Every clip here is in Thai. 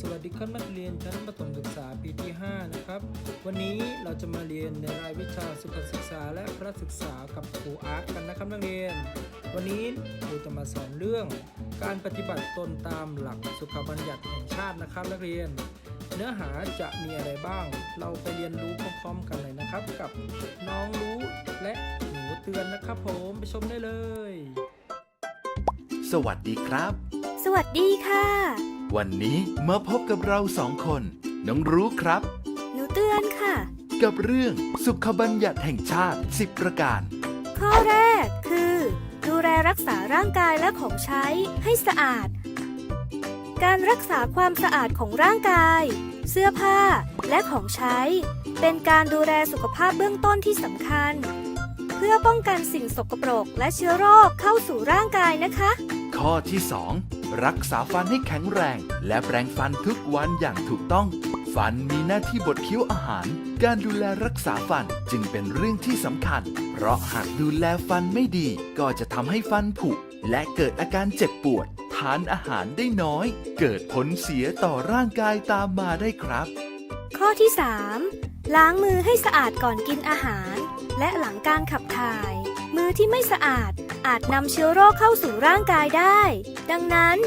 สวัสดีครับนักเรียนชั้นประถมศึกษาปีที่ 5 นะครับ วันนี้เราจะมาเรียนในรายวิชาสุขศึกษาและพระศึกษากับครูอาร์ตกันนะครับนักเรียน วันนี้ครูจะมาสอนเรื่อง การปฏิบัติตนตามหลักสุขบัญญัติแห่งชาตินะครับ นักเรียน เนื้อหาจะมีอะไรบ้าง เราไปเรียนรู้พร้อมๆกันเลยนะครับ กับน้องรู้และหนูเตือนนะครับ ผมไปชมได้เลย สวัสดีครับ สวัสดีค่ะ วันนี้มาพบกับเราสองคน น้องรู้ครับ หนูเตือนค่ะ กับเรื่องสุขบัญญัติแห่งชาติ 10 ประการ ข้อแรกคือ ดูแลรักษาร่างกายและของใช้ให้สะอาด การรักษาความสะอาดของร่างกาย เสื้อผ้าและของใช้ เป็นการดูแลสุขภาพเบื้องต้นที่สำคัญ เพื่อป้องกันสิ่งสกปรกและเชื้อโรคเข้าสู่ร่างกายนะคะ ข้อที่ 2 รักษาฟันให้แข็งแรง และแปรงฟันทุกวันอย่างถูกต้อง ฟันมีหน้าที่บดเคี้ยวอาหาร การดูแลรักษาฟันจึงเป็นเรื่องที่สำคัญ เพราะหากดูแลฟันไม่ดี ก็จะทำให้ฟันผุ และเกิดอาการเจ็บปวด ทานอาหารได้น้อย เกิดผลเสียต่อร่างกายตามมาได้ครับ ข้อที่ 3 ล้างมือให้สะอาดก่อนกินอาหาร และหลังการขับถ่าย มือที่ไม่สะอาด อาจนำเชื้อโรคเข้าสู่ร่างกายได้ ดังนั้น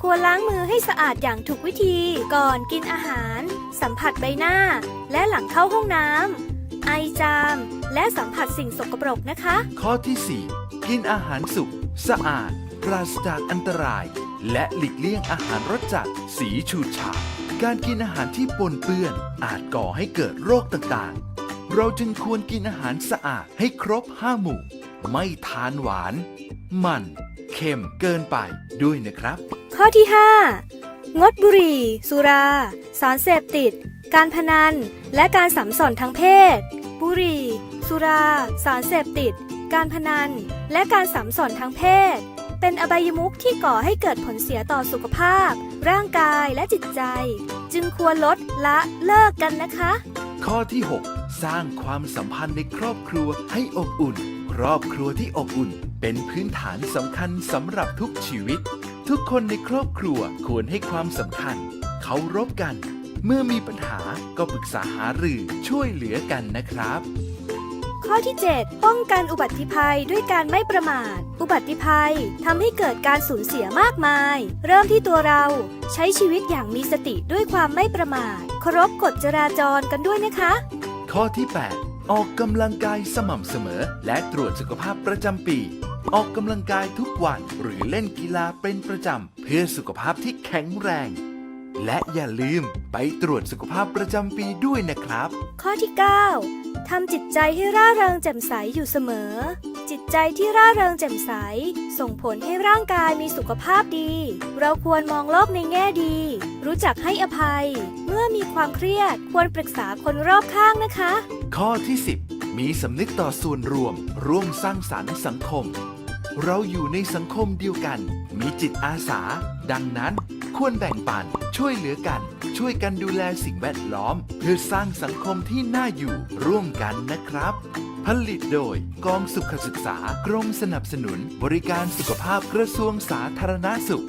ควรล้างมือให้สะอาดอย่างถูกวิธีก่อนกินอาหาร สัมผัสใบหน้า และหลังเข้าห้องน้ำไอจาม และสัมผัสสิ่งสกปรกนะคะ ข้อที่ 4 กินอาหารสุกสะอาด ปราศจากอันตราย และหลีกเลี่ยงอาหารรสจัด สีฉูดฉาดการกินอาหารที่ปนเปื้อน อาจก่อให้เกิดโรคต่างๆ เราจึงควรกินอาหารสะอาดให้ครบห้าหมู่ ไม่ทานหวาน มัน เค็มเกินไปด้วยนะครับ ข้อที่ 5 งดบุหรี่ สุรา สารเสพติด การพนัน และการสัมสอนทางเพศ บุหรี่ สุรา สารเสพติด การพนัน และการสัมสอนทางเพศ เป็นอบายมุขที่ก่อให้เกิดผลเสียต่อสุขภาพ ร่างกายและจิตใจ จึงควรลดละเลิกกันนะคะ ข้อที่ 6 สร้างความสัมพันธ์ในครอบครัวให้อบอุ่นค รอบครัวที่อบอุ่น เป็นพื้นฐานสำคัญสำหรับทุกชีวิต ทุกคนในครอบครัวควรให้ความสำคัญเคารพกัน เมื่อมีปัญหาก็ปรึกษาหารือช่วยเหลือกันนะครับ ข้อที่ 7 ป้องกันอุบัติภัยด้วยการไม่ประมาท อุบัติภัยทำให้เกิดการสูญเสียมากมาย เริ่มที่ตัวเราใช้ชีวิตอย่างมีสติด้วยความไม่ประมาทเคารพกฎจราจรกันด้วยนะคะ ข้อที่ 8 ออกกำลังกายสม่ำเสมอ และตรวจสุขภาพประจำปี ออกกำลังกายทุกวันหรือเล่นกีฬาเป็นประจำ เพื่อสุขภาพที่แข็งแรง และอย่าลืมไปตรวจสุขภาพประจำปีด้วยนะครับ ข้อที่ 9ทำจิตใจให้ร่าเริงแจ่มใสอยู่เสมอ จิตใจที่ร่าเริงแจ่มใส ส่งผลให้ร่างกายมีสุขภาพดี เราควรมองโลกในแง่ดี รู้จักให้อภัย เมื่อมีความเครียดควรปรึกษาคนรอบข้างนะคะ ข้อที่ 10 มีสำนึกต่อส่วนรวม ร่วมสร้างสรรค์สังคม เราอยู่ในสังคมเดียวกัน มีจิตอาสา ดังนั้น ควรแบ่งปัน ช่วยเหลือกัน ช่วยกันดูแลสิ่งแวดล้อม เพื่อสร้างสังคมที่น่าอยู่ร่วมกันนะครับ ผลิตโดยกองสุขศึกษากรมสนับสนุน บริการสุขภาพกระทรวงสาธารณสุข